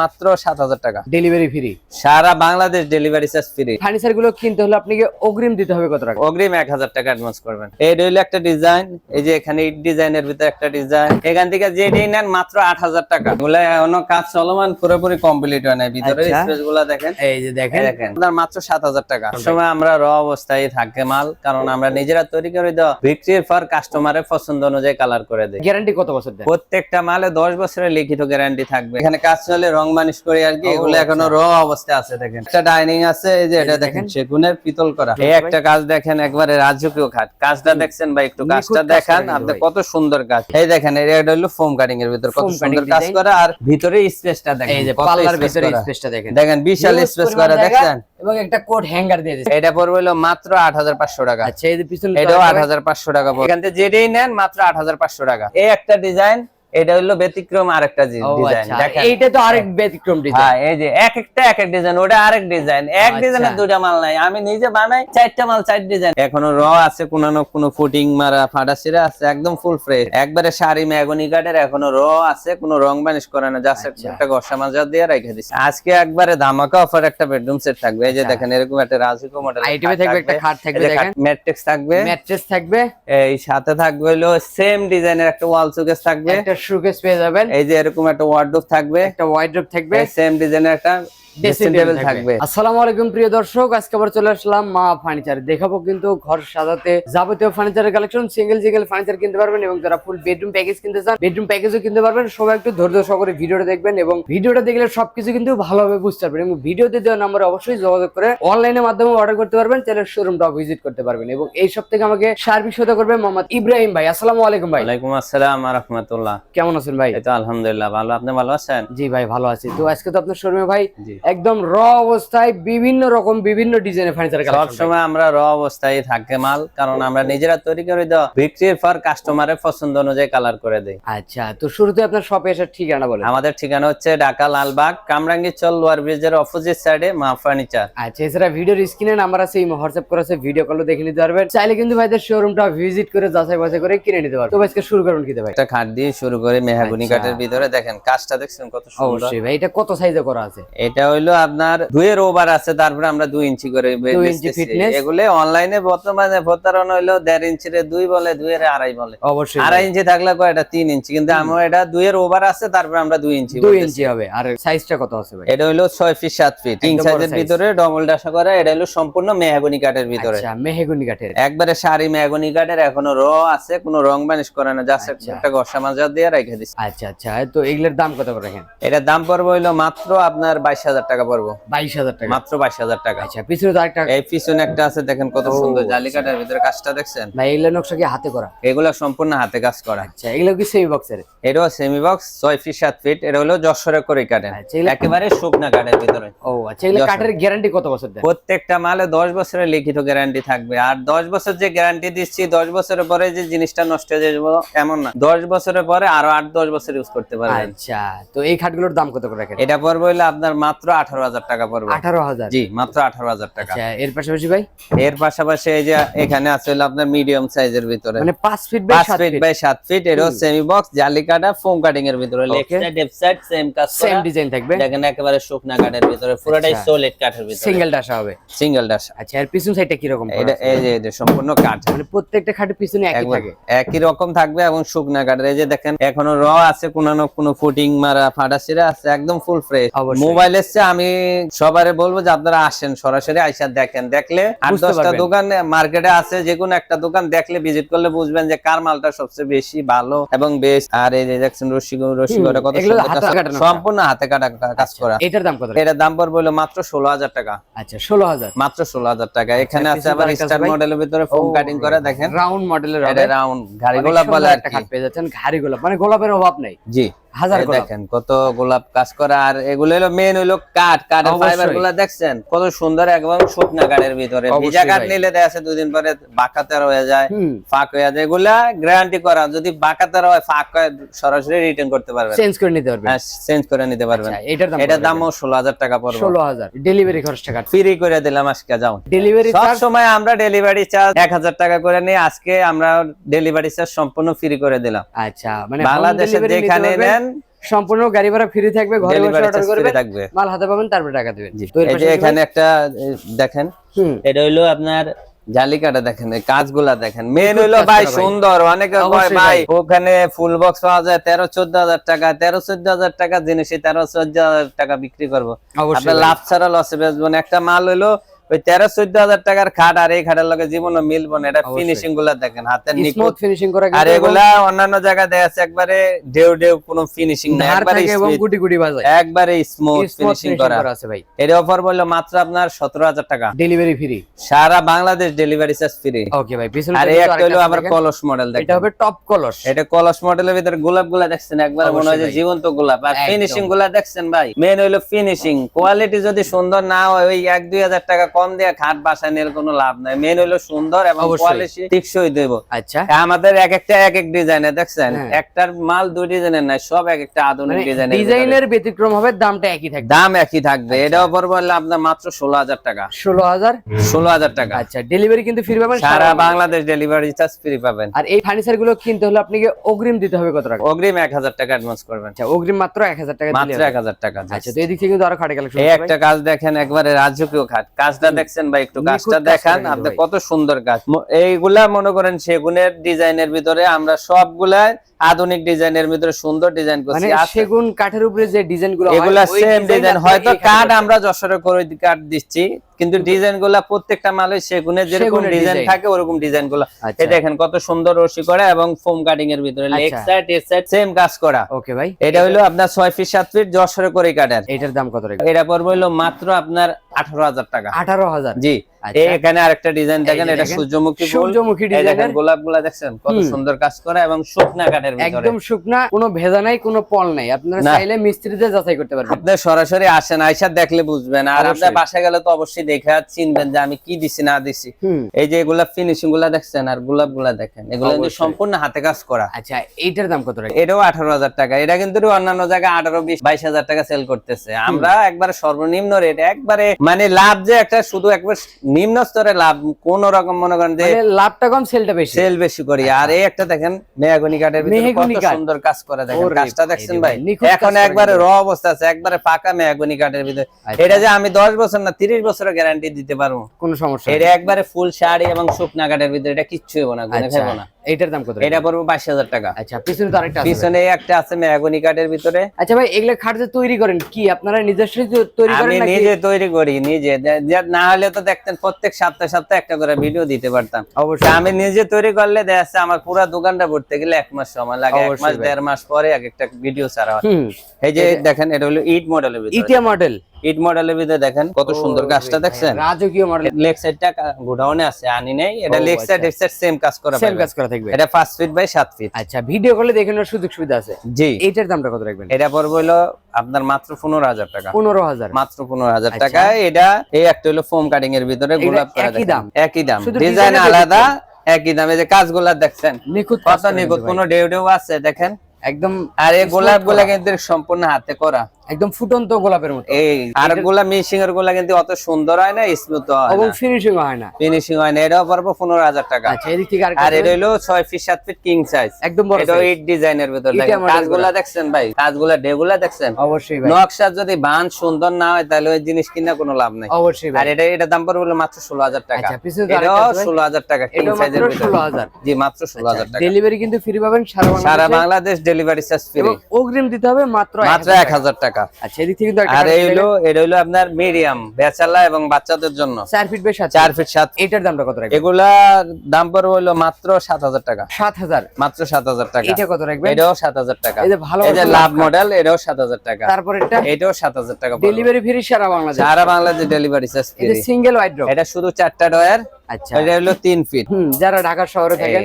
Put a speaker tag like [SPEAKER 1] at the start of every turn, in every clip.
[SPEAKER 1] মাত্র সাত হাজার টাকা।
[SPEAKER 2] ডেলিভারি ফ্রি
[SPEAKER 1] সারা বাংলাদেশ ডেলিভারি চার্জ ফ্রি
[SPEAKER 2] ফার্নিচারগুলো কিনতে হলে আপনাকে অগ্রিম দিতে হবে কত টাকা?
[SPEAKER 1] অগ্রিম এক হাজার টাকা অ্যাডভান্স করবেন। এই রইল একটা ডিজাইন এই যে এখানে ডিজাইনের ভিতরে একটা ডিজাইন এখান থেকে যে নেন মাত্র আট হাজার টাকা। এগুলো এখনও কাজ চলমান পুরোপুরি কমপ্লিট হয় না ভিতরে
[SPEAKER 2] আচ্ছা।
[SPEAKER 1] স্পেসগুলা দেখেন।
[SPEAKER 2] এই যে দেখেন।
[SPEAKER 1] দেখেন আপনার মাত্র সাত হাজার টাকা। সময় আমরা র অবস্থায় থাকে মাল কারণ আমরা নিজেরা তৈরি করে দেওয়া। বিক্রির পর কাস্টমারের পছন্দ অনুযায়ী কালার করে দেয়
[SPEAKER 2] গ্যারান্টি কত বছর দেন?
[SPEAKER 1] প্রত্যেকটা মালে দশ বছরের লিখিত গ্যারান্টি থাকবে। এখানে কাজ চলে রং মানিশ করি আর কি এগুলো এখনও র অবস্থায় আছে দেখেন। একটা ডাইনিং আছে এই যে এটা দেখেন সেগুনের পিতল করা। এই একটা কাজ দেখেন একবারে রাজকীয় খাট কাজটা দেখছেন ভাই একটু কাজটা
[SPEAKER 2] কাজ
[SPEAKER 1] দেখান আপনি কত সুন্দর কাজ। এই দেখেন এটা হলো ফোম কাটিং এর ভিতর কত সুন্দর কাজ করা আর ভিতরে স্পেসটা দেখেন
[SPEAKER 2] এই যে পাল্লার ভিতরে স্পেসটা দেখেন।
[SPEAKER 1] দেখেন বিশাল স্পেস করা দেখেন
[SPEAKER 2] এবং একটা কোট হ্যাঙ্গার দিয়ে দিয়েছে
[SPEAKER 1] এটা পড়বে হলো মাত্র আট হাজার পাঁচশো টাকা।
[SPEAKER 2] আচ্ছা এই যে পিছনে
[SPEAKER 1] এটাও আট হাজার পাঁচশো টাকা পড়বে। এখান থেকে যেটাই নেন মাত্র আট হাজার পাঁচশো টাকা। এই একটা ডিজাইন এটা হলো ব্যতিক্রম আরেকটা ডিজাইন
[SPEAKER 2] আচ্ছা
[SPEAKER 1] দেখেন।
[SPEAKER 2] এইটা তো আরেক ব্যতিক্রম ডিজাইন
[SPEAKER 1] হ্যাঁ এই যে এক একটা এক এক ডিজাইন ওটা আরেক ডিজাইন এক
[SPEAKER 2] আচ্ছা।
[SPEAKER 1] ডিজাইনের দুটা মাল নাই। আমি নিজে বানাই চারটা মাল চার ডিজাইন এখনও র আছে কোনো না কোনো ফুটিং মারা ফাটা সিরা আছে একদম ফুল ফ্রেশ একবারে শাড়ি ম্যাগনি কাঠের এখনও র আছে কোনো রং বানিশ করে না। জাস্ট
[SPEAKER 2] আচ্ছা।
[SPEAKER 1] একটা গসা মাজা দিয়ে রেখে দিচ্ছি আজকে একবারে ধামাকা অফার একটা বেডরুম সেট থাকবে। এই যে
[SPEAKER 2] আচ্ছা।
[SPEAKER 1] দেখেন এরকম একটা রাজকীয় মডেল
[SPEAKER 2] আইটেমে থাকবে। একটা খাট থাকবে দেখেন।
[SPEAKER 1] ম্যাট্রিক্স থাকবে।
[SPEAKER 2] ম্যাট্রেস থাকবে।
[SPEAKER 1] এই সাথে থাকবে হলো সেম ডিজাইনের একটা ওয়াল সুকেস থাকবে।
[SPEAKER 2] একটা সুকেস পেয়ে যাবেন।
[SPEAKER 1] এই যে এরকম একটা ওয়ার্ডরোব থাকবে।
[SPEAKER 2] একটা ওয়ার্ডরোব থাকবে।
[SPEAKER 1] সেম ডিজাইনের একটা ড্রেসিং টেবিল থাকবে।
[SPEAKER 2] আসসালামু আলাইকুম প্রিয় দর্শক। আজকে আবার চলে আসলাম মা ফার্নিচার। দেখাবো কিন্তু ঘর সাজাতে যাবতীয় ফার্নিচারের কালেকশন সিঙ্গেল সিঙ্গেল ফার্নিচার কিনতে পারবেন এবং যারা ফুল বেডরুম প্যাকেজ কিনতে চান বেডরুম প্যাকেজও কিনতে পারবেন। সবাই একটু ধৈর্য সহকারে ভিডিওটা দেখবেন এবং ভিডিওটা দেখলে সবকিছু কিন্তু ভালোভাবে বুঝতে পারবেন এবং ভিডিওতে দেওয়া নাম্বারে অবশ্যই যোগাযোগ করে অনলাইনের মাধ্যমে অর্ডার করতে পারবেন চাইলে শোরুমটাও ভিজিট করতে পারবেন এবং এই সব থেকে আমাকে সার্ভিস সহায়তা করবে মোহাম্মদ ইব্রাহিম ভাই। আসসালামু আলাইকুম ভাই।
[SPEAKER 1] ওয়ালাইকুম আসসালাম রাহমাতুল্লাহ।
[SPEAKER 2] কেমন আছেন ভাই?
[SPEAKER 1] এই তো আলহামদুলিল্লাহ ভালো। আপনি ভালো আছেন?
[SPEAKER 2] জি ভাই ভালো আছি। তো আজকে তো আপনার শোরুমে ভাই
[SPEAKER 1] জি।
[SPEAKER 2] একদম র অবস্থায় বিভিন্ন রকম বিভিন্ন ডিজাইনের ফার্নিচার
[SPEAKER 1] সব সময় আমরা র অবস্থায় থাকে মাল কারণ আমরা নিজেরা তৈরি করে দেওয়া বিক্রির পর কাস্টমারের পছন্দ অনুযায়ী কালার করে দেই।
[SPEAKER 2] আচ্ছা তো শুরুতে আপনার শপে এসে ঠিকানা বলেন।
[SPEAKER 1] আমাদের ঠিকানা হচ্ছে ঢাকা লালবাগ কামরাঙ্গি চল লোয়ার ব্রিজের অপোজিট সাইডে মা ফার্নিচার
[SPEAKER 2] আচ্ছা এছাড়া ভিডিওর স্ক্রিনে নাম্বার আছে এই হোয়াটসঅ্যাপ করা আছে ভিডিও কলও দেখে নিতে পারবেন। চাইলে কিন্তু ভাইদের শোরুমটা ভিজিট করে যাচাই বাছাই করে কিনে নিতে পারবেন। তো আজকে শুরু করুন কিতে ভাই?
[SPEAKER 1] একটা খাট দিয়ে শুরু করে মেহাগুনি
[SPEAKER 2] আচ্ছা।
[SPEAKER 1] কাঠের ভিতরে। দেখেন কাজটা দেখছেন কত সুন্দর।
[SPEAKER 2] অবশ্যই ভাই এটা কত সাইজে করা আছে?
[SPEAKER 1] এটা হইল আপনার দুইয়ের ওভার আছে তারপরে আমরা দুই ইঞ্চি করে
[SPEAKER 2] ইঞ্চি।
[SPEAKER 1] এগুলো অনলাইনে বর্তমানে প্রতারণা হইল দেড় ইঞ্চির দুই বলে দুইয়ের আড়াই বলে।
[SPEAKER 2] অবশ্যই।
[SPEAKER 1] আড়াই ইঞ্চি থাকলে কয় এটা তিন ইঞ্চি কিন্তু আমার এটা দুইয়ের ওভার আছে তারপরে আমরা দুই ইঞ্চি
[SPEAKER 2] দুই ইঞ্চি হবে। আর সাইজটা কত আছে ভাই?
[SPEAKER 1] এটা হইল ছয় ফিট সাত ফিট
[SPEAKER 2] বড়
[SPEAKER 1] সাইজের ভিতরে ডবল ডাসা করা এটা হইল সম্পূর্ণ মেহাগনি কাঠের ভিতরে।
[SPEAKER 2] আচ্ছা মেহেগুনি কাঠের।
[SPEAKER 1] একবারে শাড়ি মেহাগনি কাঠের এখনও র আছে কোনো রং বানিশ করে না জাস্ট
[SPEAKER 2] আচ্ছা।
[SPEAKER 1] একটা গসা মাজা দিয়ে রেখে দিচ্ছি
[SPEAKER 2] আচ্ছা আচ্ছা তো এগুলোর দাম কত করে রাখেন?
[SPEAKER 1] এটার দাম পড়বে হইল মাত্র আপনার বাইশ হাজার টাকা পড়ব।
[SPEAKER 2] বাইশ হাজার টাকা।
[SPEAKER 1] মাত্র বাইশ হাজার টাকা।
[SPEAKER 2] আচ্ছা পিছনে তো আরেকটা
[SPEAKER 1] এই পিছনে একটা আছে দেখেন কত সুন্দর
[SPEAKER 2] আচ্ছা।
[SPEAKER 1] জালি ভিতরে কাজটা দেখছেন?
[SPEAKER 2] ভাই এগুলো নকশা কি হাতে করা?
[SPEAKER 1] এগুলো সম্পূর্ণ হাতে কাজ করা।
[SPEAKER 2] আচ্ছা এগুলো কি সেমি বক্সের
[SPEAKER 1] এটাও সেমি বক্স ছয় ফিট সাত ফিট এটা হলো যশোরে করে কাটেন
[SPEAKER 2] আচ্ছা,
[SPEAKER 1] একেবারে শুকনা কাঠের ভিতরে।
[SPEAKER 2] ও আচ্ছা এগুলো কাঠের গ্যারান্টি কত বছর দেয়
[SPEAKER 1] প্রত্যেকটা মালে দশ বছরের লিখিত গ্যারান্টি থাকবে। আর দশ বছর যে গ্যারান্টি দিচ্ছি দশ বছরের পরে যে জিনিসটা নষ্ট হয়ে যাবে এমন না। দশ বছরের পরে আরও আট দশ বছর ইউজ করতে পারবেন।
[SPEAKER 2] আচ্ছা তো এই খাটগুলোর দাম কত করে রাখেন?
[SPEAKER 1] এটা পড়বে হইলে আপনার মাত্র আঠারো হাজার টাকা পড়বে।
[SPEAKER 2] আঠারো হাজার।
[SPEAKER 1] জি মাত্র আঠারো হাজার টাকা।
[SPEAKER 2] আচ্ছা এর পাশাপাশি ভাই?
[SPEAKER 1] এর পাশাপাশি এই যে এখানে আছে আপনার মিডিয়াম সাইজের ভিতরে।
[SPEAKER 2] মানে পাঁচ ফিট
[SPEAKER 1] পাঁচ ফিট বাই সাত ফিট এরও সেমি বক্স জালি কাটা ফোম কাটিং এর ভিতরে। সাইড সাইড সেম কাজ
[SPEAKER 2] সেম ডিজাইন থাকবে।
[SPEAKER 1] দেখেন একেবারে শুকনা কাঠের ভিতরে পুরোটাই
[SPEAKER 2] আচ্ছা।
[SPEAKER 1] সলিড কাঠের ভিতরে।
[SPEAKER 2] সিঙ্গেল ডাসা হবে।
[SPEAKER 1] সিঙ্গেল ডাস
[SPEAKER 2] আচ্ছা এর পিছন সাইডটা কি রকম
[SPEAKER 1] এটা এই যে এটা সম্পূর্ণ কাঠ।
[SPEAKER 2] মানে প্রত্যেকটা খাটের পিছনে একই থাকে।
[SPEAKER 1] একই রকম থাকবে এবং শুকনা কাঠের। এই যে দেখেন এখনও র আছে কোনো না কোনো ফুটিং মারা ফাটা সিরা আছে একদম ফুল ফ্রেশ
[SPEAKER 2] অবশ্যই।
[SPEAKER 1] এসছে আমি সবারে বলব যে আপনারা আসেন সরাসরি আইসা দেখেন। দেখলে আট দশটা দোকান মার্কেটে আছে যে কোনো একটা দোকান দেখলে ভিজিট করলে বুঝবেন যে কার মালটা সবচেয়ে বেশি ভালো এবং বেস্ট আর এই যে দেখছেন রশি
[SPEAKER 2] হুম,
[SPEAKER 1] কত সম্পূর্ণ হাতে কাটা কাজ করা।
[SPEAKER 2] এটার দাম কত
[SPEAKER 1] এটার দাম পড়বে হলো মাত্র ষোলো হাজার টাকা।
[SPEAKER 2] আচ্ছা ষোলো হাজার।
[SPEAKER 1] মাত্র ষোলো হাজার টাকা। এখানে আছে আবার স্টার মডেলের ভিতরে ফোম কাটিং করে দেখেন।
[SPEAKER 2] রাউন্ড মডেলের
[SPEAKER 1] রাউন্ড গাড়ি গোলাপ বলে
[SPEAKER 2] একটা খাট পেয়ে যাচ্ছেন। ঘাড়ি গোলাপ। মানে গোলাপের অভাব নাই।
[SPEAKER 1] জি।
[SPEAKER 2] হাজার
[SPEAKER 1] দেখেন কত গোলাপ কাজ করা আর এগুলো হলো মেন হলো কাঠ। কাঠের ফাইবারগুলা দেখছেন? কত সুন্দর একদম শুকনা কাঠের ভিতরে। ভিজা কাঠ নিলে দুদিন পরে বাঁকাতের হয়ে যায় ফাঁক হয়ে যায়। এগুলা গ্যারান্টি করা। যদি বাঁকাতের হয় ফাঁক হয় সরাসরি রিটার্ন করতে পারবেন।
[SPEAKER 2] চেঞ্জ করে নিতে পারবেন।
[SPEAKER 1] চেঞ্জ করে নিতে পারবেন।
[SPEAKER 2] আচ্ছা এটার দাম
[SPEAKER 1] এটার দামও ষোলো হাজার টাকা পড়বে।
[SPEAKER 2] ষোলো হাজার। ডেলিভারি খরচ টাকা
[SPEAKER 1] ফ্রি করে দিলাম আজকে যাও।
[SPEAKER 2] ডেলিভারি
[SPEAKER 1] সব সময় আমরা ডেলিভারি চার্জ এক হাজার টাকা করে নিই আজকে আমরা ডেলিভারি চার্জ সম্পূর্ণ ফ্রি করে দিলাম।
[SPEAKER 2] আচ্ছা মানে
[SPEAKER 1] বাংলাদেশে যেখানে নেন
[SPEAKER 2] সম্পূর্ণ গাড়ি ভাড়া ফ্রি থাকবে ঘরে বসে অর্ডার করবে মাল হাতে পাবেন তারপরে টাকা দিবেন।
[SPEAKER 1] এই যে এখানে একটা দেখেন এটা হইল আপনার জালিকাটা দেখেন কাজগুলা দেখেন। মেন হইল ভাই সুন্দর অনেকে ভাই। ওখানে ফুল বক্স পাওয়া যায় তেরো চোদ্দ হাজার টাকা তেরো চোদ্দ হাজার টাকা জিনিসই তেরো চোদ্দ হাজার টাকা বিক্রি করব।
[SPEAKER 2] অবশ্যই
[SPEAKER 1] আপনার লাভ ছাড়া লসে বেচবো একটা মাল হইল ওই তেরো চোদ্দ হাজার টাকার খাট আর এই খাটের লগে জীবনও মিলবো না এটা ফিনিশিংগুলা দেখেন হাতের নিখুঁত।
[SPEAKER 2] ফিনিশিং করা
[SPEAKER 1] আর এগুলা অন্যান্য জায়গায় দেখা যাচ্ছে একবারে ঢেউ ঢেউ কোনো ফিনিশিং
[SPEAKER 2] ধার
[SPEAKER 1] একবারে
[SPEAKER 2] গুটি গুটি বাজায়।
[SPEAKER 1] একবারে স্মুথ ফিনিশিং করা।
[SPEAKER 2] আছে ভাই।
[SPEAKER 1] এর অফার বলল মাত্র আপনার সতেরো হাজার টাকা।
[SPEAKER 2] ডেলিভারি ফ্রি
[SPEAKER 1] সারা Bangladesh delivery charge free
[SPEAKER 2] okay ভাই পিছনে
[SPEAKER 1] আর এই একটা হলো আবার কলস মডেল
[SPEAKER 2] এটা হবে টপ কলস।
[SPEAKER 1] এটা কলস মডেলের ভিতরে গোলাপগুলা দেখছেন একবার মনে হয় যে জীবন্ত গোলাপ। আর ফিনিশিংগুলা দেখছেন ভাই মেন হইল ফিনিশিং কোয়ালিটি যদি সুন্দর না হয় ওই এক দুই হাজার টাকা কম দিয়ে খাট বাসায় নিয়ে কোনো লাভ নাই। মেন হইল সুন্দর এবং কোয়ালিটি টিকসই দেব।
[SPEAKER 2] আচ্ছা।
[SPEAKER 1] আমাদের এক একটা এক এক ডিজাইনে দেখছেন?
[SPEAKER 2] হ্যাঁ।
[SPEAKER 1] একটার মাল দুই ডিজাইনের নাই সব এক একটা আধুনিক ডিজাইনের
[SPEAKER 2] ডিজাইনের ব্যতিক্রম হবে দামটা একই থাকবে।
[SPEAKER 1] দাম একই থাকবে। এটা অফার বললে আপনার মাত্র ষোলো হাজার টাকা।
[SPEAKER 2] ষোলো হাজার?
[SPEAKER 1] ষোলো হাজার টাকা।
[SPEAKER 2] আচ্ছা ডেলিভারি কিন্তু ফ্রি পাবেন
[SPEAKER 1] সারা বাংলাদেশ। ডেলিভারি চার্জ ফ্রি পাবেন।
[SPEAKER 2] আর এই ফার্নিচারগুলো কিনতে হলে আপনাকে অগ্রিম দিতে হবে কত টাকা?
[SPEAKER 1] অগ্রিম এক হাজার টাকা অ্যাডভান্স করবেন।
[SPEAKER 2] আচ্ছা অগ্রিম মাত্র এক হাজার টাকা
[SPEAKER 1] মাত্র। এক হাজার টাকা
[SPEAKER 2] আচ্ছা তো এদিক থেকে কিন্তু আরও খাটে
[SPEAKER 1] এই একটা কাজ দেখেন একবারে রাজকীয় খাট। কাজটা দেখছেন ভাই একটু
[SPEAKER 2] গাছটা
[SPEAKER 1] দেখান আপনি কত সুন্দর গাছ। এইগুলা মনে করেন সেগুনের ডিজাইনের ভিতরে আমরা সবগুলা আধুনিক ডিজাইনের ভিতরে সুন্দর ডিজাইন
[SPEAKER 2] মানে
[SPEAKER 1] করছি আছে।
[SPEAKER 2] সেগুন কাঠের উপরে যে ডিজাইনগুলো হয়,
[SPEAKER 1] এগুলা সেম ডিজাইন। হয়তো
[SPEAKER 2] এই
[SPEAKER 1] কাঠ আমরা যশোরে করে কাঠ দিচ্ছি কিন্তু ডিজাইনগুলা প্রত্যেকটা মালে সেগুনের যেরকম ডিজাইন থাকে ওরকম ডিজাইনগুলা
[SPEAKER 2] আচ্ছা।
[SPEAKER 1] এই দেখেন কত সুন্দর রশি করা এবং ফোম কাটিং এর ভিতরে লেগ
[SPEAKER 2] আচ্ছা।
[SPEAKER 1] সাইড এর সাইড সেম কাজ করা।
[SPEAKER 2] ওকে ভাই।
[SPEAKER 1] এটা হলো আপনার ছয় ফিট সাত ফিট যশোরে করে কাটেন
[SPEAKER 2] এটার দাম কত
[SPEAKER 1] এটা পড়বে হলো মাত্র আপনার আঠারো হাজার টাকা।
[SPEAKER 2] আঠারো হাজার।
[SPEAKER 1] জি।
[SPEAKER 2] আচ্ছা।
[SPEAKER 1] এই এখানে আরেকটা ডিজাইন দেখেন এটা সূর্যমুখী
[SPEAKER 2] সূর্যমুখী
[SPEAKER 1] গোলাপগুলা দেখছেন কত সুন্দর কাজ করা এবং শুকনা কাঠের ভিতরে।
[SPEAKER 2] একদম শুকনা কোনো ভেজা নাই কোনো পল নাই। আপনারা চাইলে মিস্ত্রিতে যাচাই করতে পারবেন।
[SPEAKER 1] আপনি সরাসরি আসেন আইসা দেখলে বুঝবেন। আর। আপনার গেলে তো অবশ্যই দেখে চিনবেন যে আমি কি দিছি না দিছি। এই যে এগুলা ফিনিশিংগুলা দেখছেন আর গোলাপগুলা দেখেন এগুলো কিন্তু সম্পূর্ণ হাতে কাজ করা।
[SPEAKER 2] আচ্ছা এইটার দাম কত টাকা
[SPEAKER 1] এটাও আঠারো হাজার টাকা। এটা কিন্তু অন্যান্য জায়গায় আঠারো বিশ বাইশ হাজার টাকা সেল করতেছে। আমরা একবারে সর্বনিম্ন রেট একবারে মানে লাভ যে একটা শুধু একবার নিম্ন স্তরে লাভ কোন রকম মনে করেন যে
[SPEAKER 2] মানে লাভটা কম সেলটা বেশি।
[SPEAKER 1] সেল বেশি করি। আর এই একটা দেখেন মেহগনি কাঠের ভিতরে কত সুন্দর কাজ করে দেখেন। কাজটা দেখছেন ভাই? এখন একবারে র অবস্থা আছে একবারে পাকা মেহগনি কাঠের ভিতরে।
[SPEAKER 2] আচ্ছা।
[SPEAKER 1] এটা যে আমি দশ বছর না তিরিশ বছরের গ্যারান্টি দিতে পারব?
[SPEAKER 2] কোনো সমস্যা
[SPEAKER 1] এটা। একবারে ফুল শাড়ি এবং শুকনা কাঠের ভিতরে এটা কিচ্ছু হব না গুনে
[SPEAKER 2] আচ্ছা
[SPEAKER 1] খাব না।
[SPEAKER 2] এইটার দাম কত?
[SPEAKER 1] এটা পড়ব বাইশ হাজার টাকা।
[SPEAKER 2] আচ্ছা পিছনে তো আরেকটা আছে
[SPEAKER 1] পিছনে একটা আছে মেহগনি কাঠের ভিতরে।
[SPEAKER 2] আচ্ছা ভাই এগুলা খাট যে তৈরি করেন কি আপনারা নিজস্ব তৈরি করেন নাকি?
[SPEAKER 1] আমি নিজে তৈরি করি নিজে। না হলে তো দেখতেন প্রত্যেক সপ্তাহে সপ্তাহে একটা করে ভিডিও দিতে পারতাম।
[SPEAKER 2] অবশ্যই।
[SPEAKER 1] আমি নিজে তৈরি করলে দেখা যাচ্ছে আমার পুরো দোকানটা ভরতে গেলে এক মাস সময় লাগে এক মাস দেড় মাস পরে এক একটা ভিডিও ছাড়া হয়। এই যে দেখেন এটা হলো ইট মডেল
[SPEAKER 2] ইটিয়া মডেল
[SPEAKER 1] ইট মডেলের ভিতরে দেখেন কত সুন্দর কাজটা দেখছেন?
[SPEAKER 2] রাজকীয় মডেল
[SPEAKER 1] লেগ সাইডটা গোডাউনে আছে আনি নেই। এটা লেগ সাইড। সাইড সেম কাজ করা
[SPEAKER 2] সেম কাজ করা থাকবে।
[SPEAKER 1] এটা 5 ফিট বাই 7 ফিট
[SPEAKER 2] আচ্ছা ভিডিও করলে দেখে নেওয়ার সুযোগ সুবিধা আছে।
[SPEAKER 1] জি।
[SPEAKER 2] এইটার দামটা কত রাখবেন?
[SPEAKER 1] এটা পড়বে হলো আপনার মাত্র 15000 টাকা।
[SPEAKER 2] পনেরো হাজার।
[SPEAKER 1] মাত্র 15000
[SPEAKER 2] আচ্ছা।
[SPEAKER 1] টাকা। এটা এই একটা হলো ফোম কাটিং এর ভিতরে গোলাপ করা
[SPEAKER 2] একই দাম?
[SPEAKER 1] একই দাম। ডিজাইন আলাদা একই দাম। এই যে কাজগুলা দেখছেন
[SPEAKER 2] নিখুঁত
[SPEAKER 1] কত নিখুঁত কোনো ডেউ ডেউ আছে দেখেন।
[SPEAKER 2] একদম
[SPEAKER 1] আর এই
[SPEAKER 2] গোলাপগুলা।
[SPEAKER 1] কিন্তু সম্পূর্ণ হাতে করা।
[SPEAKER 2] একদম ফুটন্ত গোলাপের মতো।
[SPEAKER 1] এই আর গোলা মিশিং এর গোলা কিন্তু অত সুন্দর হয় না স্মুথ হয়
[SPEAKER 2] এবং ফিনিশিং হয় না।
[SPEAKER 1] ফিনিশিং হয় না এটাও পারব পনেরো হাজার টাকা।
[SPEAKER 2] আচ্ছা এদিক থেকে
[SPEAKER 1] আর এটা হলো ছয় ফিট সাত ফিট কিং সাইজ
[SPEAKER 2] একদম বড়
[SPEAKER 1] এটা। এইট ডিজাইনের ভিতর কাজগুলা দেখছেন ভাই কাজগুলা ডেগুলা দেখছেন?
[SPEAKER 2] অবশ্যই ভাই।
[SPEAKER 1] নকশা যদি বান সুন্দর না হয় তাহলে ওই জিনিস কিনা কোনো লাভ নাই।
[SPEAKER 2] অবশ্যই
[SPEAKER 1] আর এটা এটা দাম পড়বে মাত্র ষোলো হাজার টাকা।
[SPEAKER 2] আচ্ছা,
[SPEAKER 1] এটাও ষোলো হাজার টাকা কিং সাইজের ভিতরে।
[SPEAKER 2] 16,000
[SPEAKER 1] জি মাত্র ষোলো হাজার টাকা।
[SPEAKER 2] ডেলিভারি কিন্তু ফ্রি পাবেন সারা বাংলাদেশ।
[SPEAKER 1] ডেলিভারি চার্জ ফ্রি
[SPEAKER 2] অগ্রিম দিতে হবে মাত্র
[SPEAKER 1] মাত্র এক হাজার টাকা।
[SPEAKER 2] আচ্ছা এদিক থেকে
[SPEAKER 1] আর এই হলো এটা হলো আপনার মিডিয়াম বেচালা এবং বাচ্চাদের জন্য।
[SPEAKER 2] চার ফিট বাই সাত
[SPEAKER 1] চার ফিট সাত।
[SPEAKER 2] এটার দামটা কত রাখবেন?
[SPEAKER 1] এগুলা দাম পড়বে হলো মাত্র সাত হাজার টাকা।
[SPEAKER 2] সাত হাজার।
[SPEAKER 1] মাত্র সাত হাজার টাকা।
[SPEAKER 2] এটা কত রাখবেন?
[SPEAKER 1] এটাও সাত হাজার টাকা।
[SPEAKER 2] এই যে ভালো
[SPEAKER 1] এই যে লাভ মডেল এটাও সাত হাজার টাকা।
[SPEAKER 2] তারপর এটা
[SPEAKER 1] এটাও সাত হাজার টাকা
[SPEAKER 2] ডেলিভারি ফ্রি সারা বাংলাদেশ।
[SPEAKER 1] সারা বাংলাদেশ ডেলিভারি চার্জ
[SPEAKER 2] এটা সিঙ্গেল ওয়াইড ড্রপ
[SPEAKER 1] এটা শুধু চারটা ডয়ার
[SPEAKER 2] আচ্ছা।
[SPEAKER 1] এটা হলো তিন ফিট
[SPEAKER 2] হুম যারা ঢাকা শহরে থাকেন।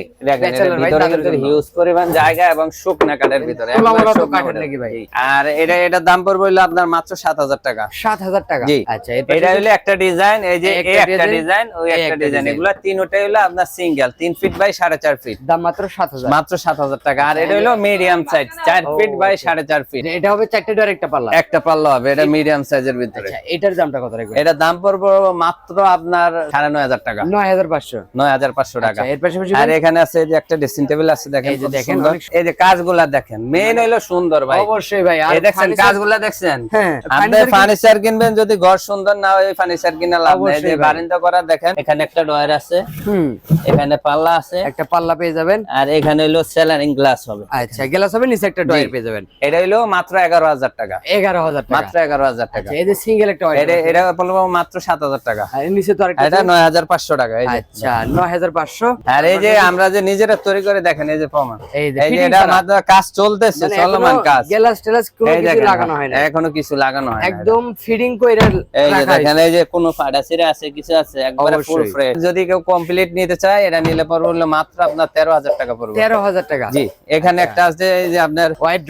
[SPEAKER 1] হিউজ পরিমাণ জায়গা এবং শুকনা কাঠের ভিতরে।
[SPEAKER 2] কাঠের। নাকি ভাই?
[SPEAKER 1] আর এটা এটার দাম পড়বে হলো আপনার মাত্র সাত হাজার টাকা।
[SPEAKER 2] সাত হাজার টাকা।
[SPEAKER 1] জি।
[SPEAKER 2] আচ্ছা
[SPEAKER 1] এটা হলো একটা ডিজাইন এই যে
[SPEAKER 2] এই
[SPEAKER 1] এই
[SPEAKER 2] একটা
[SPEAKER 1] ডিজাইন ওই একটা ডিজাইন এগুলা তিনটাই হলো আপনার সিঙ্গেল তিন ফিট বাই সাড়ে চার ফিট
[SPEAKER 2] দাম মাত্র সাত হাজার।
[SPEAKER 1] মাত্র সাত হাজার টাকা। আর এটা হলো মিডিয়াম সাইজ চার ফিট বাই
[SPEAKER 2] আচ্ছা।
[SPEAKER 1] সাড়ে চার ফিট
[SPEAKER 2] এটা হবে চারটে ডোর একটা পাল্লা।
[SPEAKER 1] একটা পাল্লা হবে এটা মিডিয়াম সাইজের ভিতরে।
[SPEAKER 2] আচ্ছা এটার দামটা কত রাখবেন
[SPEAKER 1] এটা দাম পড়বে মাত্র আপনার সাড়ে নয় হাজার টাকা। পাঁচশো। টাকা
[SPEAKER 2] আচ্ছা এর পাশাপাশি
[SPEAKER 1] আর এখানে আছে এই যে একটা ড্রেসিং টেবিল আছে দেখেন
[SPEAKER 2] এই যে দেখেন,
[SPEAKER 1] এই যে কাজগুলা দেখেন মেন হইল সুন্দর ভাই।
[SPEAKER 2] অবশ্যই ভাই
[SPEAKER 1] এই দেখছেন কাজগুলা দেখছেন?
[SPEAKER 2] হ্যাঁ
[SPEAKER 1] আপনি ফার্নিচার কিনবেন যদি ঘর সুন্দর না হয় ফার্নিচার কিনা লাভ নেই। যে
[SPEAKER 2] অবশ্যই
[SPEAKER 1] বারিন্দা করা দেখেন এখানে একটা ডয়ার আছে।
[SPEAKER 2] হুম।
[SPEAKER 1] এখানে পাল্লা আছে।
[SPEAKER 2] একটা পাল্লা পেয়ে যাবেন।
[SPEAKER 1] আর এখানে হইল সেলারিং গ্লাস হবে।
[SPEAKER 2] আচ্ছা গ্লাস হবে নিচে একটা ডয়ার পেয়ে যাবেন।
[SPEAKER 1] এটা হইল মাত্র এগারো হাজার টাকা।
[SPEAKER 2] এগারো হাজার টাকা।
[SPEAKER 1] মাত্র এগারো হাজার টাকা।
[SPEAKER 2] আচ্ছা এই যে সিঙ্গেল একটা
[SPEAKER 1] এটা এটা বলব মাত্র সাত হাজার টাকা।
[SPEAKER 2] আর নিচে তো আরেকটা
[SPEAKER 1] এটা নয় হাজার পাঁচশো টাকা।
[SPEAKER 2] আচ্ছা নয় হাজার পাঁচশো।
[SPEAKER 1] আর এই যে আমরা যে নিজেরা তৈরি করে দেখেন এই যে প্রমাণ।
[SPEAKER 2] এই যে
[SPEAKER 1] এটা মাত্র কাজ চলতেছে
[SPEAKER 2] মানে
[SPEAKER 1] চলমান কাজ।
[SPEAKER 2] গ্লাস টেলাস লাগানো হয় না।
[SPEAKER 1] এখনও কিছু লাগানো হয়
[SPEAKER 2] একদম ফিডিং করে
[SPEAKER 1] এই যে দেখেন এই যে কোনো আছে কিছু আছে একবারে ফুল ফ্রেশ যদি কেউ কমপ্লিট নিতে চায় এটা নিলে পড়বে মাত্র আপনার তেরো হাজার টাকা পড়বে।
[SPEAKER 2] তেরো হাজার টাকা।
[SPEAKER 1] জি এখানে একটা আছে এই যে আপনার
[SPEAKER 2] হোয়াইট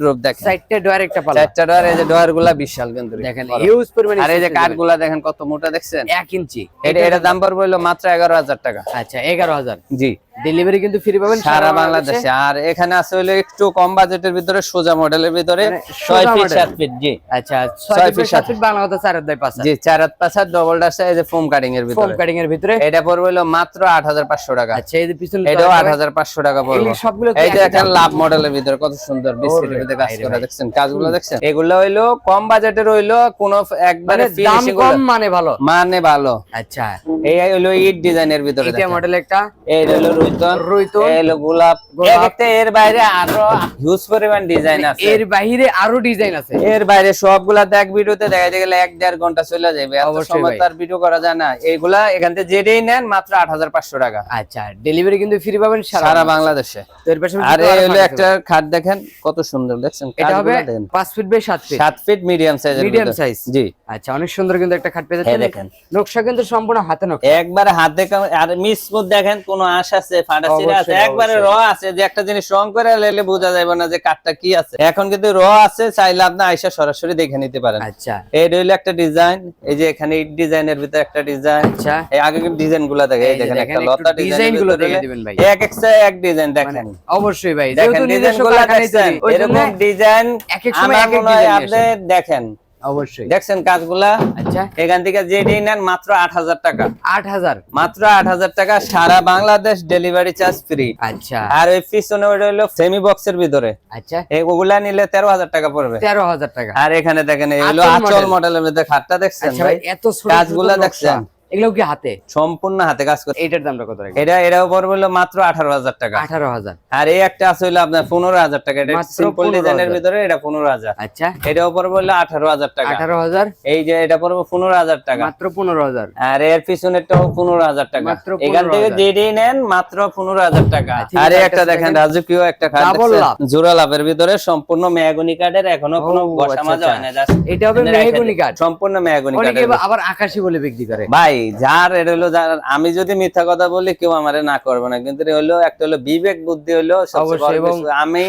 [SPEAKER 2] ড্রপ
[SPEAKER 1] দেখেন।
[SPEAKER 2] সাইডটা ডয়ার একটা
[SPEAKER 1] চারটা ডোয়ার এই যে ডোয়ারগুলা বিশাল কিন্তু।
[SPEAKER 2] দেখেন হিউজ পরিমাণে
[SPEAKER 1] আর এই যে কাঠগুলা দেখেন কত মোটা দেখছেন?
[SPEAKER 2] যাবেন। এক ইঞ্চি।
[SPEAKER 1] এটা এটা দাম পড়বে মাত্র এগারো হাজার টাকা।
[SPEAKER 2] আচ্ছা এগারো হাজার।
[SPEAKER 1] জি।
[SPEAKER 2] ডেলিভারি কিন্তু ফ্রি পাবেন
[SPEAKER 1] সারা বাংলাদেশে। আর এখানে আছে হলো একটু কম বাজেটের ভিতরে সোজা মডেলের ভিতরে
[SPEAKER 2] মানে
[SPEAKER 1] ছয়
[SPEAKER 2] সোজা
[SPEAKER 1] ফিট
[SPEAKER 2] model।
[SPEAKER 1] সাত ফিট জি।
[SPEAKER 2] আচ্ছা
[SPEAKER 1] ছয়
[SPEAKER 2] ছয় ফিট
[SPEAKER 1] সাত
[SPEAKER 2] সাত ফিট বাংলা কথা চার হাজার পাঁচ
[SPEAKER 1] জি চার হাত পাঁচ হাত ডবল ডাস এই যে ফোম কাটিং এর ভিতরে।
[SPEAKER 2] ফোম কাটিং এর ভিতরে।
[SPEAKER 1] এটা পড়বে হলো মাত্র আট হাজার পাঁচশো টাকা।
[SPEAKER 2] আচ্ছা এই যে পিছনে
[SPEAKER 1] এটাও আট হাজার পাঁচশো টাকা পড়বে
[SPEAKER 2] এগুলি সবগুলো
[SPEAKER 1] এই যে দেখেন লাভ মডেলের ভিতরে কত সুন্দর বিস্কিটের ভিতরে কাজ করা দেখছেন? কাজগুলো দেখছেন? এগুলো হইল কম বাজেটের হইল কোনো একবারে
[SPEAKER 2] মানে দাম কম মানে ভালো।
[SPEAKER 1] মানে ভালো।
[SPEAKER 2] আচ্ছা।
[SPEAKER 1] এই হইল ইট ডিজাইনের ভিতরে
[SPEAKER 2] এটা মডেল একটা?
[SPEAKER 1] এই হইল রুইতন।
[SPEAKER 2] রুইতন।
[SPEAKER 1] এই হইল গোলাপ।
[SPEAKER 2] গোলাপ।
[SPEAKER 1] এর বাইরে আরও হিউজ পরিমাণ ডিজাইন আছে।
[SPEAKER 2] এর বাইরে আরও ডিজাইন আছে।
[SPEAKER 1] এর বাইরে সবগুলা দেখ ভিডিওতে দেখাইতে গেলে এক দেড় ঘণ্টা চলে যাবে। সময় তার ভিডিও করা যায় না। এইগুলা এখান থেকে যেটাই নেন মাত্র আট হাজার পাঁচশো টাকা।
[SPEAKER 2] আচ্ছা ডেলিভারি কিন্তু ফ্রি পাবেন
[SPEAKER 1] সারা
[SPEAKER 2] সারা
[SPEAKER 1] বাংলাদেশে।
[SPEAKER 2] তো এর পাশাপাশি
[SPEAKER 1] আর এই হলো একটা খাট দেখেন কত সুন্দর। দেখছেন
[SPEAKER 2] এটা হবে পাঁচ ফিট বাই সাত ফিট
[SPEAKER 1] সাত ফিট মিডিয়াম সাইজের
[SPEAKER 2] মিডিয়াম সাইজ
[SPEAKER 1] জি।
[SPEAKER 2] আচ্ছা অনেক সুন্দর কিন্তু একটা খাট পেয়ে যাচ্ছেন।
[SPEAKER 1] দেখেন।
[SPEAKER 2] নকশা কিন্তু সম্পূর্ণ হাতে নকশা।
[SPEAKER 1] একবারে হাতে আর মিসমুথ দেখেন কোন আশ আছে ফাটাসিরা আছে একবারে র আছে যে একটা জিনিস রং করে লেলে বোঝা যাবে না যে কাঠটা কি আছে। এখন কিন্তু র আছে চাইলে আপনি আইসা সরাসরি দেখে নিতে পারেন।
[SPEAKER 2] আচ্ছা।
[SPEAKER 1] এই রইল একটা ডিজাইন এই যে এখানে এই ডিজাইনের ভিতরে একটা ডিজাইন
[SPEAKER 2] আচ্ছা।
[SPEAKER 1] এই আগে কিন্তু ডিজাইনগুলা দেখে এই দেখেন
[SPEAKER 2] দেখেন,
[SPEAKER 1] একটা লতা
[SPEAKER 2] একটু ডিজাইনগুলো দেখে দিবেন ভাই।
[SPEAKER 1] এক এক সে এক ডিজাইন দেখেন।
[SPEAKER 2] অবশ্যই ভাই যেহেতু
[SPEAKER 1] ডিজাইন
[SPEAKER 2] নিজস্ব কারখানায় তৈরি,
[SPEAKER 1] এরকম ডিজাইন
[SPEAKER 2] এক এক সময় এক এক
[SPEAKER 1] মনে
[SPEAKER 2] design
[SPEAKER 1] আপনি দেখেন।
[SPEAKER 2] অবশ্যই।
[SPEAKER 1] দেখছেন কাজগুলা?
[SPEAKER 2] আচ্ছা।
[SPEAKER 1] এখান থেকে যেটি নেন মাত্র আট হাজার টাকা।
[SPEAKER 2] আট হাজার?
[SPEAKER 1] মাত্র আট হাজার টাকা সারা বাংলাদেশ ডেলিভারি চার্জ ফ্রি
[SPEAKER 2] আচ্ছা।
[SPEAKER 1] আর ওই পিছনে ওটা হলো সেমি বক্সের ভিতরে।
[SPEAKER 2] আচ্ছা।
[SPEAKER 1] ওগুলা নিলে তেরো হাজার টাকা পড়বে।
[SPEAKER 2] তেরো হাজার টাকা।
[SPEAKER 1] আর এখানে দেখেন এগুলো
[SPEAKER 2] আচল
[SPEAKER 1] মডেলের মধ্যে খাটটা দেখছেন
[SPEAKER 2] আচ্ছা
[SPEAKER 1] ভাই?
[SPEAKER 2] এত
[SPEAKER 1] কাজগুলা দেখছেন?
[SPEAKER 2] এগুলো কি হাতে?
[SPEAKER 1] সম্পূর্ণ হাতে কাজ করে।
[SPEAKER 2] এইটার দামটা কত রাখবে
[SPEAKER 1] এটা এটাও হলো মাত্র আঠারো হাজার টাকা।
[SPEAKER 2] আঠারো হাজার।
[SPEAKER 1] আর এই একটা আছে হলো আপনার পনেরো হাজার টাকা। এটা সিম্পল ডিজাইনের ভিতরে এটা পনেরো হাজার।
[SPEAKER 2] আচ্ছা।
[SPEAKER 1] এটাও পড়বে হলো আঠারো হাজার টাকা।
[SPEAKER 2] আঠারো হাজার।
[SPEAKER 1] এই যে এটা পড়বে পনেরো হাজার টাকা।
[SPEAKER 2] মাত্র পনেরো হাজার।
[SPEAKER 1] আর এর পিছনেরটাও পনেরো হাজার টাকা।
[SPEAKER 2] মাত্র
[SPEAKER 1] এখান থেকে
[SPEAKER 2] 15,000
[SPEAKER 1] যেটাই নেন মাত্র পনেরো হাজার টাকা।
[SPEAKER 2] আচ্ছা,
[SPEAKER 1] আর এই একটা
[SPEAKER 2] একটা
[SPEAKER 1] দেখেন। রাজকীয় একটা খাট
[SPEAKER 2] Double লাভ।
[SPEAKER 1] জোড়া লাভের ভিতরে সম্পূর্ণ মেয়াগুনি কাঠের এখনও কোনো বসা
[SPEAKER 2] আচ্ছা,
[SPEAKER 1] মাজা
[SPEAKER 2] আচ্ছা।
[SPEAKER 1] হয় না just
[SPEAKER 2] এটা হবে মেহগুনি। কাঠ
[SPEAKER 1] সম্পূর্ণ মেয়াগুনি
[SPEAKER 2] অনেকে আবার আকাশি বলে বিক্রি করে।
[SPEAKER 1] ভাই যার এটা হলো যার আমি যদি মিথ্যা কথা বলি কেউ আমারে না করবে না। কিন্তু হলো একটা হলো বিবেক বুদ্ধি হলো। আমি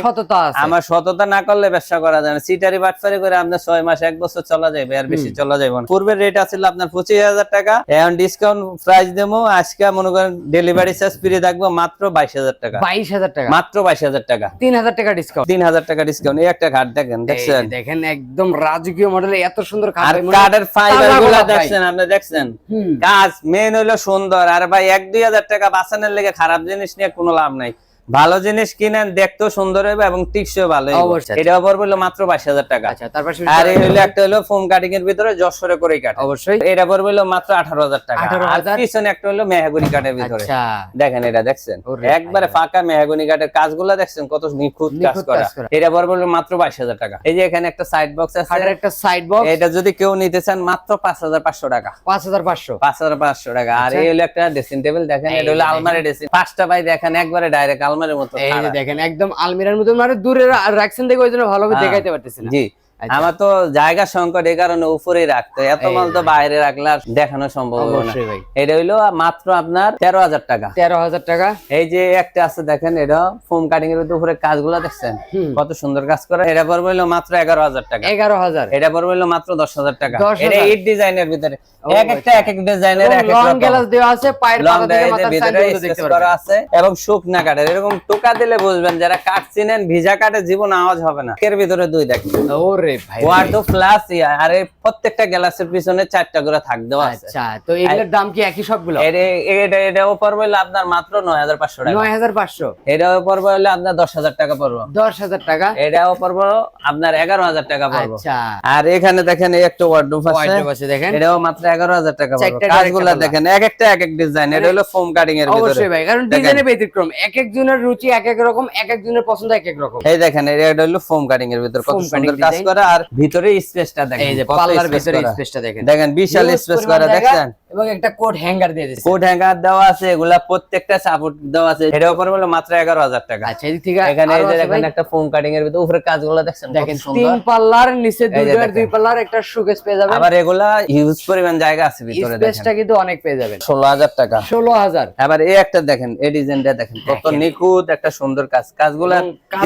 [SPEAKER 1] আমার সততা না করলে ব্যবসা করা যায় না। সিটারি বাটফারি করে আপনার ছয় মাস এক বছর চলা যাবে আর বেশি চলা যাবে না। পূর্বের রেট আছিল আপনার পঁচিশ হাজার টাকা। এখন ডিসকাউন্ট প্রাইস দেবো আজকে মনে করেন ডেলিভারি চার্জ ফ্রি থাকব মাত্র বাইশ হাজার টাকা।
[SPEAKER 2] বাইশ হাজার টাকা।
[SPEAKER 1] মাত্র বাইশ হাজার টাকা।
[SPEAKER 2] তিন হাজার টাকা ডিসকাউন্ট
[SPEAKER 1] তিন হাজার টাকা ডিসকাউন্ট এই একটা কার্ড দেখেন দেখছেন?
[SPEAKER 2] দেখেন একদম রাজকীয় মডেলে এত সুন্দর
[SPEAKER 1] কার্ডের
[SPEAKER 2] ফাইবারগুলা
[SPEAKER 1] দেখছেন আপনি দেখছেন?
[SPEAKER 2] হুম।
[SPEAKER 1] কাজ মেন হইল সুন্দর। আর ভাই, এক দুই হাজার টাকা বাঁচানোর লেগে খারাপ জিনিস নিয়ে কোনো লাভ নাই। ভালো জিনিস কিনেন দেখতেও সুন্দর হবে এবং টিকসইও ভালো হবে এটা পড়বে হলো মাত্র বাইশ হাজার টাকা।
[SPEAKER 2] আচ্ছা তারপর
[SPEAKER 1] আর এই হলো একটা হলো ফোম কাটিং এর ভিতরে যশোরে করে কাট
[SPEAKER 2] অবশ্যই।
[SPEAKER 1] এটা পড়বে হলো মাত্র আঠারো হাজার টাকা। আর পিছনে একটা হলো মেহাগুনি কাঠের ভিতরে।
[SPEAKER 2] আচ্ছা
[SPEAKER 1] দেখেন এটা দেখছেন? একবারে ফাঁকা মেহাগুনি কাঠের কাজগুলো দেখছেন? কত নিখুঁত কাজ করা। এটা পড়বে বলল মাত্র বাইশ হাজার টাকা। এই যে এখানে একটা সাইড বক্স আছে।
[SPEAKER 2] একটা সাইড বক্স
[SPEAKER 1] এটা যদি কেউ নিতে চান মাত্র পাঁচ হাজার পাঁচশো টাকা।
[SPEAKER 2] পাঁচ হাজার পাঁচশো।
[SPEAKER 1] পাঁচ হাজার পাঁচশো টাকা। আর
[SPEAKER 2] আচ্ছা।
[SPEAKER 1] এই হলো একটা ড্রেসিং টেবিল দেখেন? এটা হলো আলমারি ড্রেসিং পাঁচটা পাই দেখেন একবারে ডাইরেক্ট আলমারির মতো
[SPEAKER 2] এই যে দেখেন একদম আলমিরার মতো মানে দূরে রাখছেন দেখে ওই জন্য ভালোভাবে
[SPEAKER 1] হ্যাঁ।
[SPEAKER 2] দেখাইতে পারতেছেন
[SPEAKER 1] জি। আমার তো জায়গা সংকট এই কারণে উপরেই রাখতো এত মাল তো বাইরে রাখলে আর দেখানো সম্ভব না। এটা হইল মাত্র আপনার তেরো হাজার টাকা।
[SPEAKER 2] তেরো হাজার টাকা।
[SPEAKER 1] এই যে একটা আছে দেখেন এটা ফোম কাটিং এর উপরে কাজগুলো দেখছেন? কত সুন্দর কাজ করে। এটা পড়বে হইল মাত্র এগারো হাজার টাকা।
[SPEAKER 2] এগারো হাজার।
[SPEAKER 1] এটা পড়বে হইল মাত্র দশ হাজার টাকা।
[SPEAKER 2] 10,000
[SPEAKER 1] এটা ইট ডিজাইনের ভিতরে। এক একটা এক এক ডিজাইনের এক
[SPEAKER 2] লং গ্লাস দেওয়া আছে পায়ের পাতা থেকে মাথার
[SPEAKER 1] করা আছে এবং শুকনা কাঠের। এরকম টোকা দিলে বুঝবেন যারা কাট চিনেন ভিজা কাটে জীবন আওয়াজ হবে না। এর ভিতরে দুই দেখেন।
[SPEAKER 2] ওরে ওরে ভাই।
[SPEAKER 1] ওয়ার্ডো প্লাস আর প্রত্যেকটা গ্লাসের পিছনে চারটা করে থাক দেওয়া আছে।
[SPEAKER 2] আচ্ছা তো এগুলোর দাম কি একই সবগুলো?
[SPEAKER 1] এর- এটা এটাও পড়বে হলো আপনার মাত্র নয় হাজার পাঁচশো টাকা।
[SPEAKER 2] নয় হাজার পাঁচশো?
[SPEAKER 1] এটাও পড়বে হলো আপনার দশ হাজার টাকা পড়বে।
[SPEAKER 2] দশ হাজার টাকা?
[SPEAKER 1] এটাও পড়বে আপনার এগারো হাজার টাকা পড়বে।
[SPEAKER 2] আচ্ছা।
[SPEAKER 1] আর এখানে দেখেন এই একটা ওয়ার্ডরোব আছে।
[SPEAKER 2] দেখেন।
[SPEAKER 1] এটাও মাত্র এগারো হাজার টাকা পড়বে। কাজগুলা দেখেন এক একটা এক এক ডিজাইন এটা হলো ফোম কাটিং এর ভিতরে।
[SPEAKER 2] অবশ্যই ভাই কারণ। ডিজাইনের ব্যতিক্রম। এক একজনের রুচি এক এক রকম এক একজনের পছন্দ এক এক রকম।
[SPEAKER 1] এই দেখেন এটা হলো ফোম কাটিং এর ভিতর কত সুন্দর কাজ
[SPEAKER 2] design।
[SPEAKER 1] করা আর ভিতরে স্পেসটা দেখেন।
[SPEAKER 2] এই যে পাল্লার ভিতরে। স্পেসটা দেখেন।
[SPEAKER 1] দেখেন বিশাল স্পেস করা
[SPEAKER 2] দেখেন
[SPEAKER 1] দেখছেন?
[SPEAKER 2] এবং একটা কোট হ্যাঙ্গার দিয়ে দিয়েছে
[SPEAKER 1] কোড হ্যাঙ্গার দেওয়া আছে এগুলা প্রত্যেকটা সাপোর্ট দেওয়া আছে। এটার উপর হলো মাত্র এগারো হাজার টাকা।
[SPEAKER 2] আচ্ছা এদিক থেকে
[SPEAKER 1] এখানে এই যে দেখেন একটা ফোম কাটিং এর ভিতর উপরে কাজগুলো দেখছেন
[SPEAKER 2] দেখেন
[SPEAKER 1] সুন্দর।
[SPEAKER 2] তিন পাল্লার নিচে দুই ডয়ার, দুই পাল্লার একটা শোকেস পেয়ে যাবেন।
[SPEAKER 1] আবার এগুলা হিউজ পরিমাণ জায়গা আছে ভিতরে দেখেন।
[SPEAKER 2] স্পেসটা কিন্তু অনেক পেয়ে যাবেন।
[SPEAKER 1] ষোলো হাজার টাকা।
[SPEAKER 2] ষোলো হাজার।
[SPEAKER 1] আবার এই একটা দেখেন এই ডিজাইনটা দেখেন কত। নিখুঁত একটা সুন্দর কাজ। কাজগুলা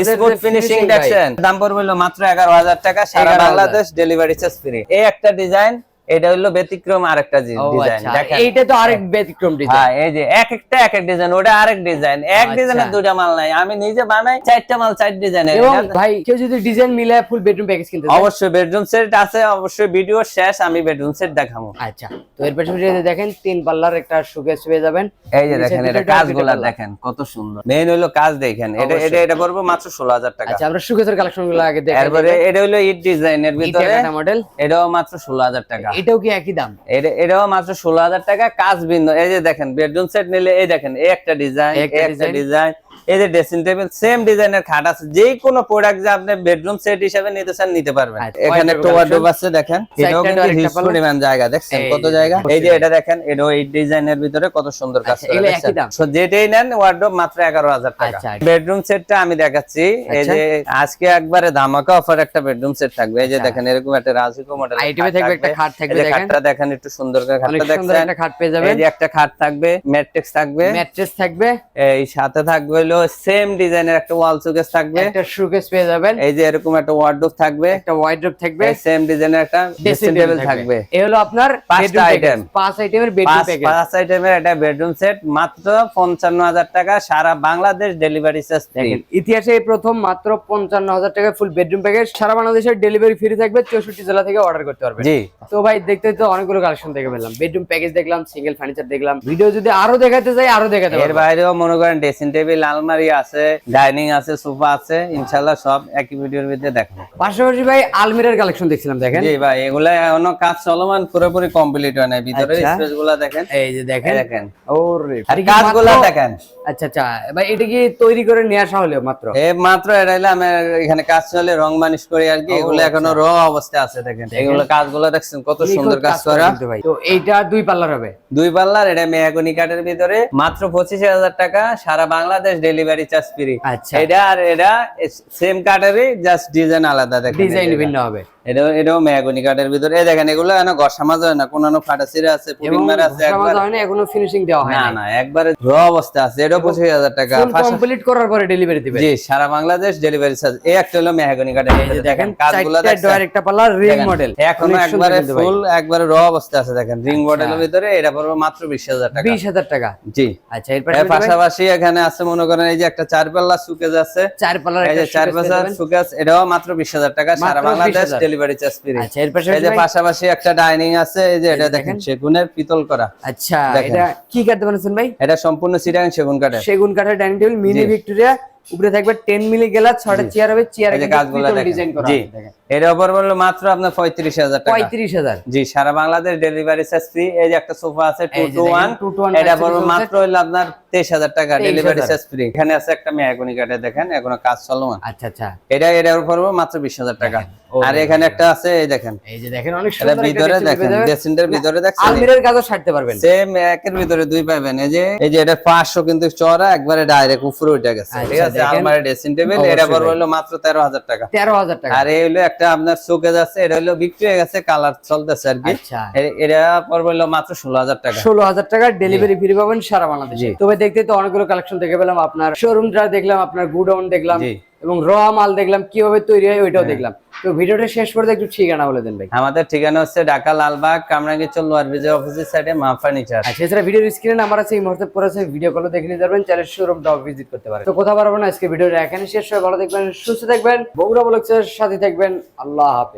[SPEAKER 1] স্মুথ ফিনিশিং দেখছেন। দাম পড়বে মাত্র এগারো হাজার টাকা সারা
[SPEAKER 2] 11,000
[SPEAKER 1] বাংলাদেশ ডেলিভারি চার্জ ফ্রি এই একটা ডিজাইন এটা হলো ব্যতিক্রম আরেকটা ডিজাইন
[SPEAKER 2] আচ্ছা
[SPEAKER 1] দেখেন।
[SPEAKER 2] এইটা তো আরেক ব্যতিক্রম ডিজাইন
[SPEAKER 1] হ্যাঁ এই যে এক একটা এক এক ডিজাইন ওটা আরেক ডিজাইন এক
[SPEAKER 2] আচ্ছা।
[SPEAKER 1] ডিজাইনের দুটা মাল নাই। আমি নিজে বানাই চারটা মাল চার ডিজাইনের
[SPEAKER 2] ভাই কেউ যদি ডিজাইন মিলে ফুল বেডরুম প্যাকেজ কিনতে
[SPEAKER 1] অবশ্যই বেডরুম সেট আছে অবশ্যই ভিডিও শেষ আমি বেডরুম সেট দেখাবো।
[SPEAKER 2] আচ্ছা তো এর পাশাপাশি দেখেন তিন পাল্লার একটা সুকেস পেয়ে যাবেন।
[SPEAKER 1] এই যে দেখেন এটা কাজগুলা দেখেন কত সুন্দর। মেইন হলো কাজ দেখেন এটা এটা এটা পড়বে মাত্র ষোলো হাজার টাকা।
[SPEAKER 2] আচ্ছা আমরা সুকেসের কালেকশনগুলো আগে দেখে
[SPEAKER 1] এরপরে এটা হলো ইট ডিজাইনের ভিতরে।
[SPEAKER 2] মডেল
[SPEAKER 1] এটাও মাত্র ষোলো হাজার টাকা।
[SPEAKER 2] এটাও কি একই দাম?
[SPEAKER 1] এটা- এটাও মাত্র ষোলো হাজার টাকা। কাজ বিন্দু এই যে দেখেন বেডরুম সেট নিলে এই দেখেন এই একটা ডিজাইন
[SPEAKER 2] একটা।
[SPEAKER 1] ডিজাইন এই যে ড্রেসিং টেবিল সেম ডিজাইনের খাট আছে যে কোনো প্রোডাক্ট যে আপনি বেডরুম সেট হিসেবে নিতে চান নিতে পারবেন।
[SPEAKER 2] আচ্ছা,
[SPEAKER 1] এখানে একটা ওয়ার্ডরোব আছে দেখেন। এটাও কিন্তু হিউজ পরিমাণ জায়গা দেখছেন কত জায়গা? এই যে এটা দেখেন এটাও এই ডিজাইনের ভিতরে কত সুন্দর কাজ
[SPEAKER 2] আচ্ছা,
[SPEAKER 1] করা দেখছেন? So, যেটাই নেন ওয়ার্ডরোব মাত্র এগারো হাজার টাকা।
[SPEAKER 2] আচ্ছা।
[SPEAKER 1] বেডরুম সেটটা আমি দেখাচ্ছি। এই
[SPEAKER 2] আচ্ছা।
[SPEAKER 1] যে আজকে একবারে ধামাকা অফার একটা বেডরুম সেট থাকবে। এই যে
[SPEAKER 2] আচ্ছা।
[SPEAKER 1] দেখেন এরকম একটা রাজুকো মডেল
[SPEAKER 2] আইটেমে থাকবে একটা খাট থাকবে দেখেন।
[SPEAKER 1] খাটটা দেখেন একটু সুন্দর করে খাটটা দেখছেন।
[SPEAKER 2] একটা খাট পেয়ে যাবেন।
[SPEAKER 1] এই যে একটা খাট থাকবে ম্যাট্রিক্স থাকবে।
[SPEAKER 2] ম্যাট্রেস থাকবে।
[SPEAKER 1] এই সাথে থাকবে হলো সেম ডিজাইনের একটা ওয়াল সুকেস থাকবে।
[SPEAKER 2] একটা সুকেস পেয়ে যাবেন।
[SPEAKER 1] এই যে এরকম একটা ওয়ার্ডরোব থাকবে।
[SPEAKER 2] একটা ওয়াইড্রোপ থাকবে।
[SPEAKER 1] সেম ডিজাইনের একটা ড্রেসিং টেবিল থাকবে।
[SPEAKER 2] এই হলো আপনার
[SPEAKER 1] পাঁচটা
[SPEAKER 2] package, পাঁচ আইটেমের বেডরুম প্যাকেজ
[SPEAKER 1] পাঁচ আইটেমের একটা বেডরুম সেট মাত্র পঞ্চান্ন হাজার টাকা সারা বাংলাদেশ ডেলিভারি চার্জ
[SPEAKER 2] দেখেন ইতিহাসে এই প্রথম মাত্র পঞ্চান্ন হাজার টাকা ফুল বেডরুম প্যাকেজ সারা বাংলাদেশের ডেলিভারি ফ্রি থাকবে চৌষট্টি জেলা থেকে অর্ডার করতে পারবেন।
[SPEAKER 1] জি।
[SPEAKER 2] তো ভাই দেখতে তো অনেকগুলো কালেকশন দেখে পেলাম বেডরুম প্যাকেজ দেখলাম সিঙ্গেল ফার্নিচার দেখলাম। ভিডিও যদি আরও দেখাতে চাই আরও দেখাতে
[SPEAKER 1] এর বাইরেও মনে করেন ড্রেসিং টেবিল আলমারি আছে ডাইনিং আছে সোফা আছে ইনশাল্লাহ সব একই ভিডিওর ভিতরে দেখাবো।
[SPEAKER 2] পাশাপাশি ভাই আলমিরার কালেকশন দেখছিলাম দেখেন।
[SPEAKER 1] জি ভাই এগুলা এখনও কাজ চলমান পুরোপুরি কমপ্লিট হয় নাই। ভিতরে
[SPEAKER 2] আচ্ছা।
[SPEAKER 1] স্পেসগুলা দেখেন।
[SPEAKER 2] এই যে দেখেন।
[SPEAKER 1] দেখেন।
[SPEAKER 2] ওরে
[SPEAKER 1] আর
[SPEAKER 2] এটা কি
[SPEAKER 1] কাজগুলা দেখেন।
[SPEAKER 2] আচ্ছা আচ্ছা। ভাই এটা কি তৈরি করে নিয়ে আসা হলো মাত্র?
[SPEAKER 1] এ মাত্র এটা হলো আমি এখানে কাজ চলে রং মানিশ করি আর কি। এগুলো এখনও র অবস্থায় আছে দেখেন। এগুলো কাজগুলো দেখছেন কত সুন্দর কাজ
[SPEAKER 2] করা। তো এইটা দুই পাল্লার হবে?
[SPEAKER 1] দুই পাল্লার এটা মেয়াগুনি কাঠের ভিতরে। মাত্র পঁচিশ হাজার টাকা সারা বাংলাদেশ ডেলিভারি চার্জ ফ্রি
[SPEAKER 2] আচ্ছা।
[SPEAKER 1] এটা আর এটা সেম কার্ডেরই জাস্ট ডিজাইন আলাদা দেখেন
[SPEAKER 2] ডিজাইন ভিন্ন হবে।
[SPEAKER 1] এটাও এটাও মেয়াগুনি কাঠের ভিতরে। এই দেখেন এগুলো এখনও ঘষা মাজা না কোনো ফাটা ছিঁড়ে আছে পুডিং মারা আছে একবার।
[SPEAKER 2] না এখনও ফিনিশিং দেওয়া হয়
[SPEAKER 1] না
[SPEAKER 2] না
[SPEAKER 1] না একবারে র অবস্থা আছে এটাও পঁচিশ হাজার টাকা।
[SPEAKER 2] কমপ্লিট করার পরে ডেলিভারি দিবে।
[SPEAKER 1] জি সারা বাংলাদেশ ডেলিভারি চার্জ এই একটা হলো মেহাগনি কাঠের ভিতরে
[SPEAKER 2] দেখেন
[SPEAKER 1] দেখেন কাজগুলো
[SPEAKER 2] চারটে ডয়ার একটা পাল্লা রিং মডেল
[SPEAKER 1] এখনও একবারে ফুল একবারে র অবস্থা আছে দেখেন রিং মডেলের ভিতরে এটা পড়বে মাত্র বিশ হাজার টাকা। জি।
[SPEAKER 2] আচ্ছা এর পাশাপাশি
[SPEAKER 1] এখানে আছে মনে করেন এই যে একটা চার পাল্লা সুকেজ আছে।
[SPEAKER 2] চার
[SPEAKER 1] এই যে চার পাল্লা সুকেজ এটাও মাত্র বিশ হাজার টাকা সারা বাংলাদেশ
[SPEAKER 2] 20,000
[SPEAKER 1] ডেলিভারি চার্জ ফ্রি
[SPEAKER 2] আচ্ছা এর
[SPEAKER 1] এই
[SPEAKER 2] পাশাপাশি
[SPEAKER 1] যে পাশাপাশি একটা ডাইনিং আছে এই যে এটা
[SPEAKER 2] দেখেন।
[SPEAKER 1] সেগুনের পিতল করা।
[SPEAKER 2] আচ্ছা এটা কি কাটতে বানাচ্ছেন ভাই?
[SPEAKER 1] এটা সম্পূর্ণ সিটাং সেগুন কাঠের।
[SPEAKER 2] সেগুন কাঠের ডাইনিং টেবিল মিনি ভিক্টোরিয়া উপরে থাকবে 10 মিলি গেলা ছয়টা চেয়ার হবে চেয়ারে ডিজাইন করা আছে দেখেন।
[SPEAKER 1] এর উপর বলল মাত্র আপনার পঁয়ত্রিশ হাজার টাকা।
[SPEAKER 2] 35000
[SPEAKER 1] জি সারা বাংলাদেশ ডেলিভারি চার্জ ফ্রি এই যে একটা সোফা আছে টু
[SPEAKER 2] এই যে
[SPEAKER 1] টু
[SPEAKER 2] দেখেন,
[SPEAKER 1] ওয়ান
[SPEAKER 2] 2 to 1
[SPEAKER 1] এটা পড়বে মাত্র হইল আপনার তেইশ হাজার টাকা ডেলিভারি চার্জ ফ্রি এখানে আছে একটা মেয়াগুনি কাঠে দেখেন এখনও কাজ চলমান।
[SPEAKER 2] আচ্ছা আচ্ছা।
[SPEAKER 1] এটা এটার উপর মাত্র বিশ হাজার টাকা। আর এখানে একটা আছে এই দেখেন।
[SPEAKER 2] এই যে দেখেন অনেক
[SPEAKER 1] এটা ভিতরে দেখেন ড্রেসিংটার ভিতরে দেখছেন?
[SPEAKER 2] আলমিরার কাজও সারতে পারবেন।
[SPEAKER 1] সেম একের ভিতরে দুই পাবেন। এই যে এই যে এটা পাঁচশো কিন্তু চড়া একবারে ডাইরেক্ট উপরে উঠে গেছে
[SPEAKER 2] আচ্ছা,
[SPEAKER 1] ঠিক আছে?
[SPEAKER 2] দেখেন।
[SPEAKER 1] আলমারি ড্রেসিং টেবিল হলো মাত্র টাকা।
[SPEAKER 2] 13000 টাকা।
[SPEAKER 1] আর এই হলো একটা আপনার শোকেজ আছে এটা হলো বিক্রি হয়ে গেছে কালার চলতেছে আর কি।
[SPEAKER 2] আচ্ছা।
[SPEAKER 1] এ- এটা পড়বে হলো মাত্র ষোলো হাজার টাকা।
[SPEAKER 2] ষোলো হাজার টাকা ডেলিভারি ফ্রি পাবেন সারা বাংলাদেশে। তবে দেখতে তো অনেকগুলো কালেকশন দেখে পেলাম আপনার শোরুমটা দেখলাম আপনার গুডাউন দেখলাম। এবং র মাল দেখলাম কীভাবে তৈরি হয় ওইটাও দেখলাম। তো ভিডিওটা শেষ করে একটু ঠিকানা বলে দেন ভাই।
[SPEAKER 1] আমাদের ঠিকানা হচ্ছে ঢাকা লালবাগ কামরাঙ্গি লোয়ার ব্রিজের অফিসের সাইডে মা ফার্নিচার
[SPEAKER 2] আচ্ছা এছাড়া ভিডিওর স্ক্রিনে আমার আছে এই মুহূর্তে পরে আছে ভিডিও কলে দেখে নিতে পারবেন চ্যানেল শোরুমটাও ভিজিট করতে পারেন তো কথা পারব না আজকে ভিডিওটা এখানে শেষ হয়ে ভালো দেখবেন সুস্থ থাকবেন বগুড়া বলছেন সাথে থাকবেন আল্লাহ হাফেজ।